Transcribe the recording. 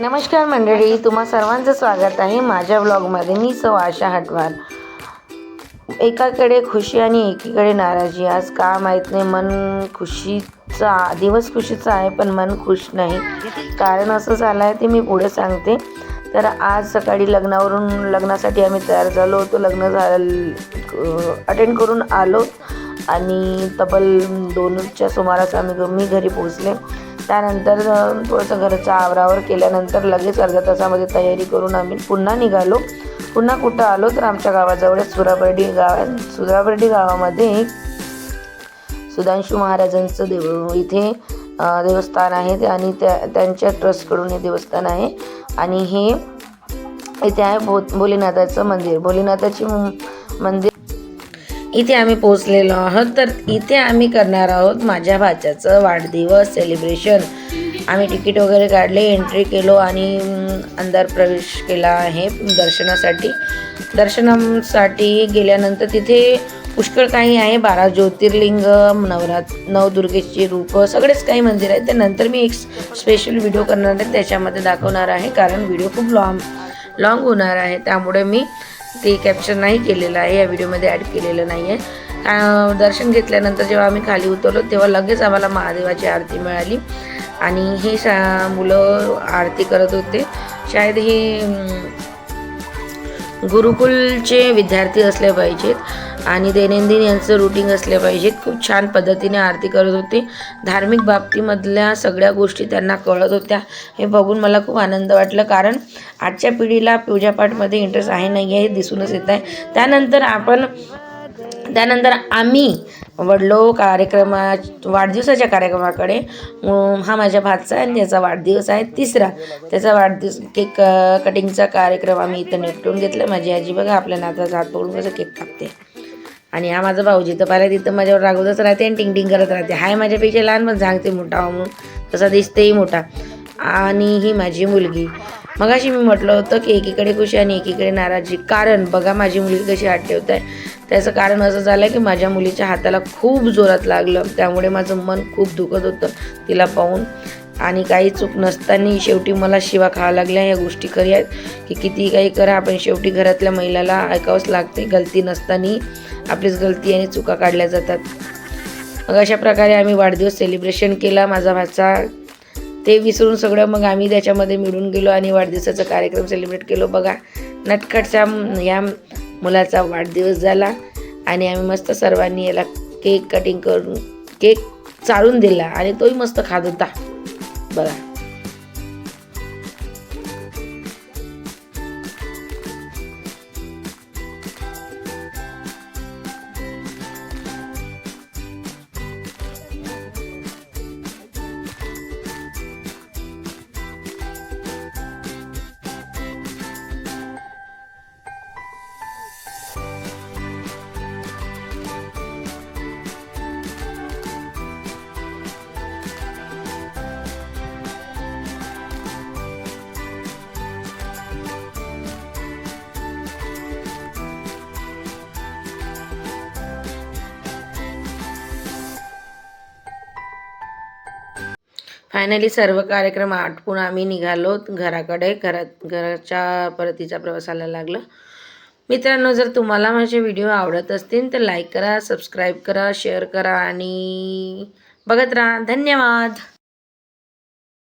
नमस्कार मंडळी तुम्हा सर्वांचं स्वागत आहे माझ्या ब्लॉगमध्ये मी सौ आशा हटवार एकाकडे खुशी आणि एकीकडे नाराजी. आज का माहीत नाही मन खुशीचा दिवस खुशीचा आहे पण मन खुश नाही. कारण असं झालं आहे ते मी पुढे सांगते. तर आज सकाळी लग्नावरून लग्नासाठी आम्ही तयार झालो होतो. लग्न झालं अटेंड करून आलो. आणि तब्बल दोनच्या सुमारास आम्ही मी घरी पोचले त्यानंतर थोडंसं घरचा आवरावर केल्यानंतर लगेच अर्ध्या तासामध्ये तयारी करून आम्ही पुन्हा निघालो. पुन्हा कुठं आलो तर आमच्या गावाजवळच सुराबर्डी गाव सुराबर्डी गावामध्ये सुधांशू महाराजांचं देव इथे देवस्थान आहे आणि त्या त्यांच्या ट्रस्टकडून हे देवस्थान आहे. आणि हे इथे आहे भो भोलेनाथाचं मंदिर. भोलेनाथाची मंदिर इथे आम्ही पोचलेलो आहोत. तर इथे आम्ही करणार आहोत माझ्या भाच्याचं वाढदिवस सेलिब्रेशन आम्ही तिकीट वगैरे काढले एंट्री केलो आणि अंदर प्रवेश केला आहे दर्शनासाठी. दर्शनासाठी गेल्यानंतर तिथे पुष्कळ काही आहे. बारा ज्योतिर्लिंग नवरात नवदुर्गेची रूप सगळेच काही मंदिर आहेत. त्यानंतर मी एक स्पेशल व्हिडिओ करणार आहे. त्याच्यामध्ये दाखवणार आहे कारण व्हिडिओ खूप लॉंग लॉंग होणार आहे. त्यामुळे मी ते कॅप्चर नाही केलेलं आहे. या व्हिडिओमध्ये ॲड केलेलं नाही आहे दर्शन घेतल्यानंतर जेव्हा आम्ही खाली उतरलो तेव्हा लगेच आम्हाला महादेवाची आरती मिळाली. आणि हे शा मुलं आरती करत होते. शायद हे गुरुकुलचे विद्यार्थी असले पाहिजेत. आणि दैनंदिन यांचं रुटीन असले पाहिजेत खूप छान पद्धतीने आरती करत होते. धार्मिक बाबतीमधल्या सगळ्या गोष्टी त्यांना कळत होत्या. हे बघून मला खूप आनंद वाटला कारण आजच्या पिढीला पूजापाठमध्ये इंटरेस्ट आहे नाही आहे हे दिसूनच येत आहे. त्यानंतर आपण त्यानंतर आम्ही वडलो कार्यक्रमा वाढदिवसाच्या कार्यक्रमाकडे. हा माझ्या भातचा आणि त्याचा वाढदिवस आहे तिसरा. त्याचा वाढदिवस केक कटिंगचा कार्यक्रम आम्ही इथं निपटून घेतला. माझी आजी बघा आपल्या नाताचा हात पकडून कसं केक कापते. आणि हा माझा भाऊजी तर पाहिला तिथं माझ्यावर रागवतच राहते आणि टिंग टिंग करत राहते. हाय माझ्यापेक्षा लहान पण सांगते मोठा हो म्हणून. तसा दिसतेही मोठा. आणि ही माझी मुलगी. मगाशी मी म्हटलं होतं की एकीकडे खुशी आणि एकीकडे नाराजी. कारण बघा माझी मुलगी कशी हात ठेवत आहे त्याचं कारण असं झालं की माझ्या मुलीच्या हाताला खूप जोरात लागलं. त्यामुळे माझं मन खूप दुखत होतं. तिला पाहून. आणि काही चूक नसताना शेवटी मला शिवा खावा लागल्या. या गोष्टी खरी आहेत की किती काही करा आपण शेवटी घरातल्या महिलाला ऐकावंच लागते. गलती नसताना आपलीच गलती आणि चुका काढल्या जातात. मग अशा प्रकारे आम्ही वाढदिवस सेलिब्रेशन केला. माझा भाचा ते विसरून सगळं. मग आम्ही त्याच्यामध्ये मिळून गेलो आणि वाढदिवसाचा कार्यक्रम सेलिब्रेट केलो. बघा नटखटच्या या मुलाचा वाढदिवस झाला आणि आम्ही मस्त सर्वांनी याला केक कटिंग करून केक चालून दिला आणि तोही मस्त खात होता. बघा फायनली सर्व कार्यक्रम आटपून आम्ही निघालो. घराकडे घरात घराच्या परतीच्या प्रवासाला लागलं. मित्रांनो जर तुम्हाला माझे व्हिडिओ आवडत असतील तर लाईक करा सबस्क्राईब करा शेअर करा आणि बघत राहा. धन्यवाद!